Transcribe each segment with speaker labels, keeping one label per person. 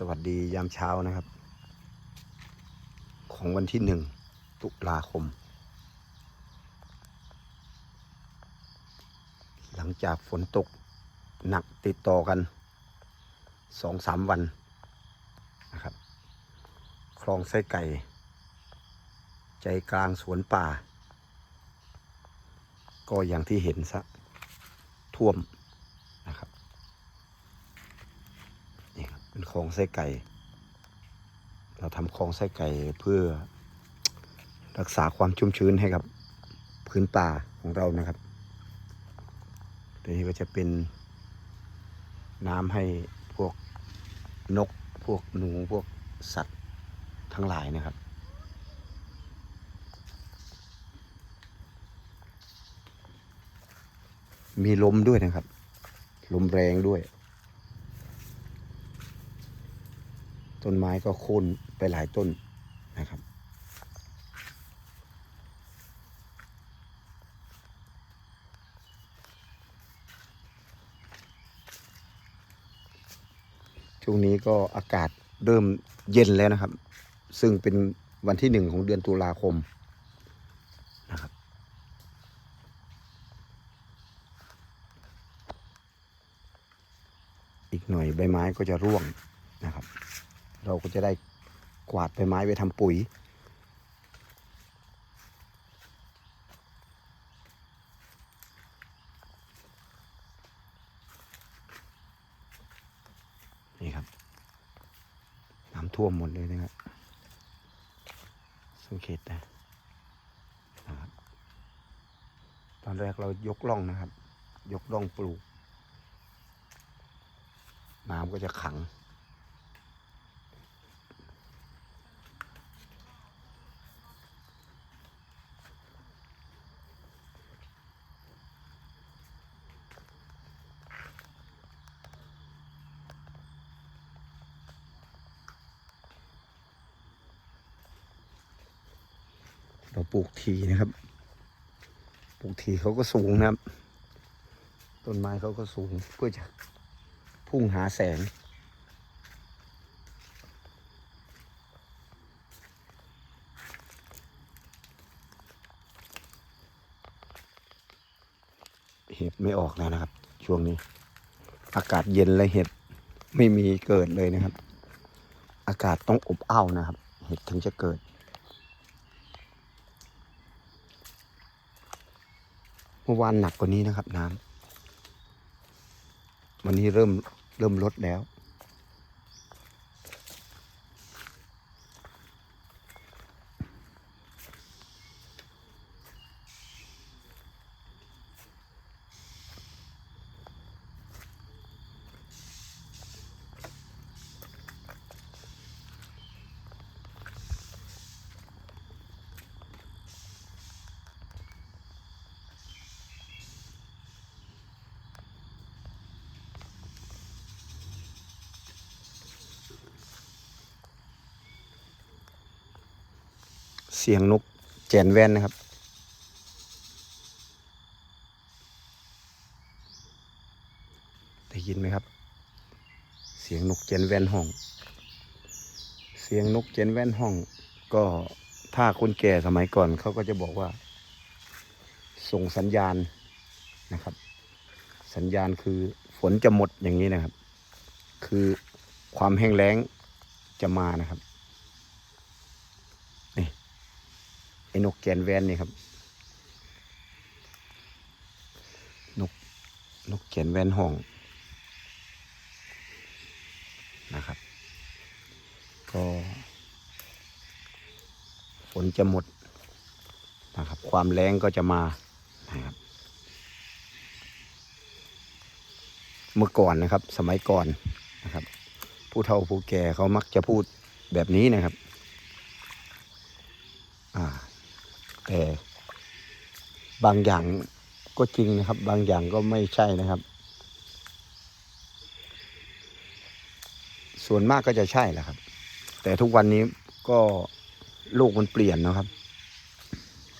Speaker 1: สวัสดียามเช้านะครับ ของวันที่หนึ่งตุลาคม หลังจากฝนตกหนักติดต่อกันสองสามวันนะครับ คลองไส้ไก่ ใจกลางสวนป่า ก็อย่างที่เห็นซะท่วมนะครับ นี่ คลองไส้ไก่ เราทำคลองไส้ไก่เพื่อรักษาความชุ่มชื้นให้กับพื้นป่าของเรานะครับตัวนี้ก็จะเป็นน้ำให้พวกนก พวกหนู พวกสัตว์ทั้งหลายนะครับ มีลมด้วยนะครับ ลมแรงด้วย ต้นไม้ก็โค่นไปหลายต้นนะครับ ช่วงนี้ก็อากาศเริ่มเย็นแล้วนะครับ ซึ่งเป็นวันที่หนึ่งของเดือนตุลาคมนะครับอีกหน่อยใบไม้ก็จะร่วง เราก็จะได้กวาดใบไม้ไปทำปุ๋ย นี่ครับ น้ำท่วมหมดเลยนะครับสังเกตนะนะครับตอนแรกเรายกล่องนะครับ ยกล่องปลูก น้ำก็จะขัง เราปลูกทีนะครับ ปลูกทีเขาก็สูงนะครับ ต้นไม้เขาก็สูงเพื่อจะพุ่งหาแสง เห็ดไม่ออกแล้วนะครับ ช่วงนี้ อากาศเย็นและเห็ดไม่มีเกิดเลยนะครับ อากาศต้องอบอ้าวนะครับ เห็ดถึงจะเกิด มื่อวานหนักกว่านี้นะครับ น้ำวันนี้เริ่มเริ่มลดแล้ว เสียงนกแจนแว่นนะครับ ได้ยินไหมครับ เสียงนกแจนแว่นห้อง เสียงนกแจนแว่นห้อง ก็ถ้าคนแก่สมัยก่อนเขาก็จะบอกว่า ส่งสัญญาณนะครับ สัญญาณคือฝนจะหมดอย่างนี้นะครับ คือความแห้งแล้งจะมานะครับ ไอ้นกแกนแวนนี่ครับ นกนกแกนแวนห้องนะครับ ก็ฝนจะหมดนะครับ ความแรงก็จะมานะครับ เมื่อก่อนนะครับ สมัยก่อนนะครับ ผู้เฒ่าผู้แก่เขามักจะพูดแบบนี้นะครับ อ่า แต่บางอย่างก็จริงนะครับ บางอย่างก็ไม่ใช่นะครับ ส่วนมากก็จะใช่แหละครับ แต่ทุกวันนี้ก็โลกมันเปลี่ยนนะครับ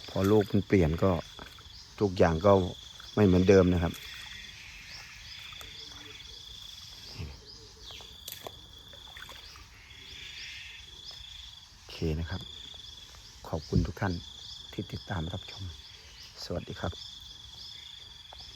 Speaker 1: พอโลกมันเปลี่ยนก็ทุกอย่างก็ไม่เหมือนเดิมนะครับ โอเคนะครับ ขอบคุณทุกท่าน ที่ติดตามรับชม สวัสดีครับ